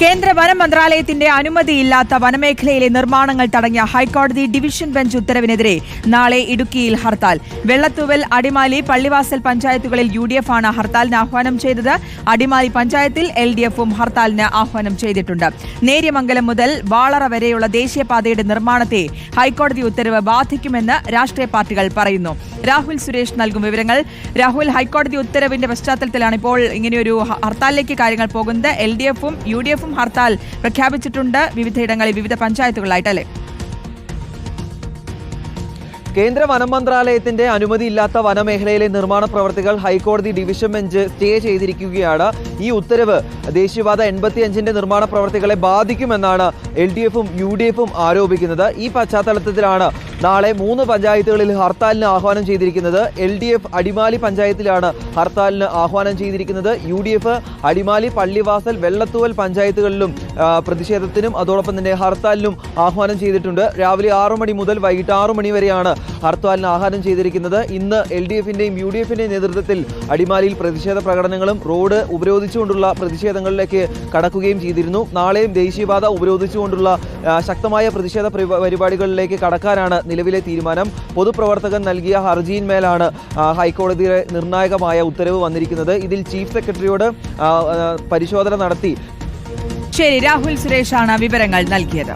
കേന്ദ്ര വനം മന്ത്രാലയത്തിന്റെ അനുമതിയില്ലാത്ത വനമേഖലയിലെ നിർമ്മാണങ്ങൾ തടഞ്ഞ ഹൈക്കോടതി ഡിവിഷൻ ബെഞ്ച് ഉത്തരവിനെതിരെ നാളെ ഇടുക്കിയിൽ ഹർത്താൽ. വെള്ളത്തൂവൽ അടിമാലി പള്ളിവാസൽ പഞ്ചായത്തുകളിൽ യു ഡി എഫ് ആണ് ഹർത്താലിന് ആഹ്വാനം ചെയ്തത്. അടിമാലി പഞ്ചായത്തിൽ എൽ ഡി എഫും ഹർത്താലിന് ആഹ്വാനം ചെയ്തിട്ടുണ്ട്. നേര്യമംഗലം മുതൽ വാളറ വരെയുള്ള ദേശീയപാതയുടെ നിർമ്മാണത്തെ ഹൈക്കോടതി ഉത്തരവ് ബാധിക്കുമെന്ന് രാഷ്ട്രീയ പാർട്ടികൾ പറയുന്നു. രാഹുൽ സുരേഷ് നൽകും വിവരങ്ങൾ. രാഹുൽ ഹൈക്കോടതി ഉത്തരവിന്റെ പശ്ചാത്തലത്തിലാണ് ഇപ്പോൾ ഇങ്ങനെയൊരു ഹർത്താലിലേക്ക് കാര്യങ്ങൾ പോകുന്നത്. എൽ ഡി എഫും യു ഡി എഫും ഹർത്താൽ പ്രഖ്യാപിച്ചിട്ടുണ്ട്. വിവിധയിടങ്ങളിൽ വിവിധ പഞ്ചായത്തുകളായിട്ടല്ലേ കേന്ദ്ര വനം മന്ത്രാലയത്തിന്റെ അനുമതിയില്ലാത്ത വനമേഖലയിലെ നിർമ്മാണ പ്രവർത്തികൾ ഹൈക്കോടതി ഡിവിഷൻ ബെഞ്ച് സ്റ്റേ ചെയ്തിരിക്കുകയാണ്. ഈ ഉത്തരവ് ദേശീയപാത എൺപത്തിയഞ്ചിന്റെ നിർമ്മാണ പ്രവർത്തികളെ ബാധിക്കുമെന്നാണ് എൽ ഡി എഫും യു ഡി എഫും ആരോപിക്കുന്നത്. ഈ പശ്ചാത്തലത്തിലാണ് നാളെ മൂന്ന് പഞ്ചായത്തുകളിൽ ഹർത്താലിന് ആഹ്വാനം ചെയ്തിരിക്കുന്നത് എൽ ഡി എഫ് അടിമാലി പഞ്ചായത്തിലാണ് ഹർത്താലിന് ആഹ്വാനം ചെയ്തിരിക്കുന്നത്. U D F Adimali Pallivasal Vellathooval പഞ്ചായത്തുകളിലും പ്രതിഷേധത്തിനും അതോടൊപ്പം തന്നെ ഹർത്താലിനും ആഹ്വാനം ചെയ്തിട്ടുണ്ട്. രാവിലെ ആറു മണി മുതൽ വൈകിട്ട് ആറു മണി വരെയാണ് ഹർത്താലിന് ആഹ്വാനം ചെയ്തിരിക്കുന്നത്. ഇന്ന് എൽ ഡി എഫിന്റെയും യു ഡി എഫിന്റെയും നേതൃത്വത്തിൽ അടിമാലിയിൽ പ്രതിഷേധ പ്രകടനങ്ങളും റോഡ് ഉപരോധിച്ചുകൊണ്ടുള്ള പ്രതിഷേധങ്ങളിലേക്ക് കടക്കുകയും ചെയ്തിരുന്നു. നാളെയും ദേശീയപാത ഉപരോധിച്ചുകൊണ്ടുള്ള ശക്തമായ പ്രതിഷേധ പരിപാ- പരിപാടികളിലേക്ക് കടക്കാനാണ് നിലവിലെ തീരുമാനം. പൊതുപ്രവർത്തകൻ നൽകിയ ഹർജിയിന്മേലാണ് ഹൈക്കോടതിയുടെ നിർണായകമായ ഉത്തരവ് വന്നിരിക്കുന്നത്. ഇതിൽ ചീഫ് സെക്രട്ടറിയോട് പരിശോധന നടത്തി. ശരി രാഹുൽ സുരേഷാണ് വിവരങ്ങൾ നൽകിയത്.